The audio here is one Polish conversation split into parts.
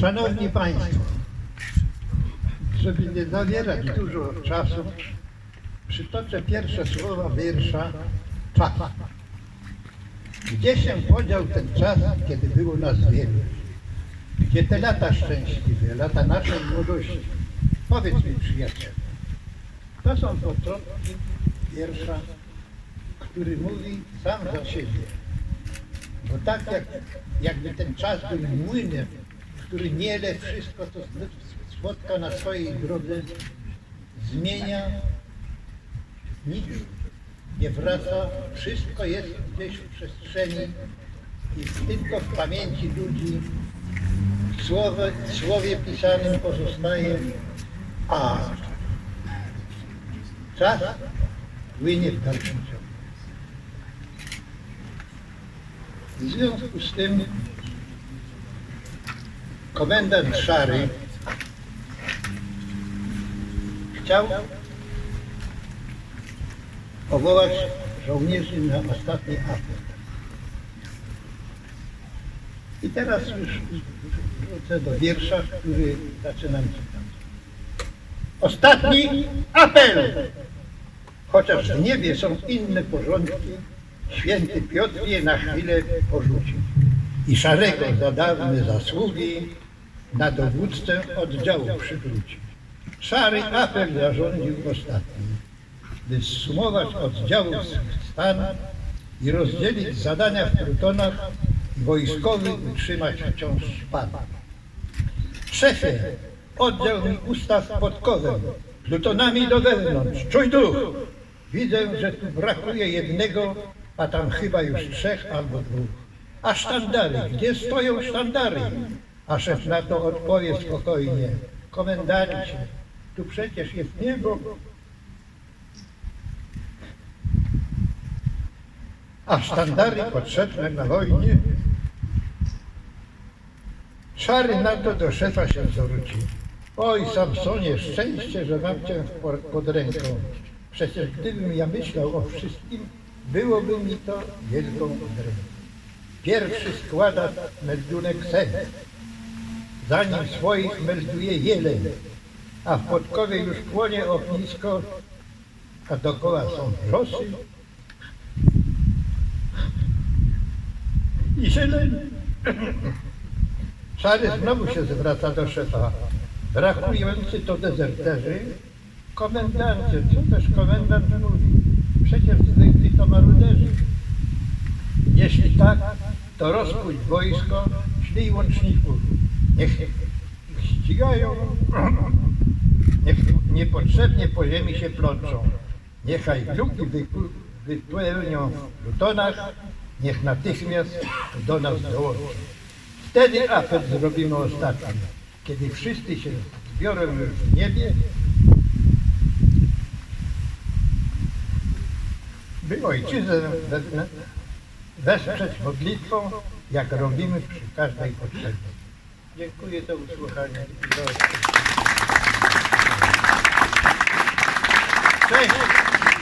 Szanowni Państwo, żeby nie zabierać dużo czasu, przytoczę pierwsze słowa wiersza czas. Gdzie się podział ten czas, kiedy było nas wielu? Gdzie te lata szczęśliwe, lata naszej młodości? Powiedz mi, przyjacielu. To są początki wiersza, który mówi sam za siebie. Bo tak jak, jakby ten czas był młynem, który miele wszystko, to spotka na swojej drodze, zmienia, nic nie wraca, wszystko jest gdzieś w przestrzeni i tylko w pamięci ludzi. W słowie, w słowie pisanym pozostaje. A czas płynie w dalszym ciągu. W związku z tym komendant Szary chciał powołać żołnierzy na ostatni apel. I teraz już wrócę do wiersza, który zaczynam czytać. Ostatni apel! Chociaż w niebie są inne porządki, święty Piotr je na chwilę porzucił. I szarego za dawne zasługi na dowódcę oddziału przywrócił. Szary apel zarządził ostatni, by zsumować oddziałów stan i rozdzielić zadania w plutonach i wojskowy utrzymać wciąż pan. Szefie, oddział mi ustaw podkowę, plutonami do wewnątrz, czuj duch! Widzę, że tu brakuje jednego, a tam chyba już trzech albo dwóch. A sztandary, gdzie stoją sztandary? A szef na to odpowie spokojnie, komendancie, tu przecież jest niebo. A sztandary potrzebne na wojnie? Szary na to do szefa się zwrócił. Oj, Samsonie, szczęście, że mam cię pod ręką. Przecież gdybym ja myślał o wszystkim, byłoby mi to wielką drogą. Pierwszy składa meldunek sen, zanim swoich melduje jeleń, a w podkowie już płonie ognisko, a dokoła są wrzosy i zieleń. Szary znowu się zwraca do szefa. Brakujący to dezerterzy. Komendancie, co też komendant mówi? Przecież zwykli to maruderzy. Jeśli tak, to rozpuść wojsko, ślij łączników. Niech ścigają, niech niepotrzebnie po ziemi się plączą. Niechaj luki wypełnią w plutonach, niech natychmiast do nas dołączą. Wtedy apel zrobimy ostatni, kiedy wszyscy się zbiorą już w niebie, by ojczyznę we- wesprzeć modlitwą, jak robimy przy każdej potrzebie. Dziękuję za odpowiedź. Cześć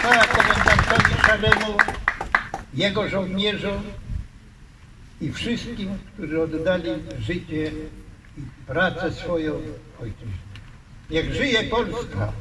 Pana Komendantowi Szaremu, jego żołnierzom i wszystkim, którzy oddali życie i pracę swoją ojczyźnie. Niech żyje Polska!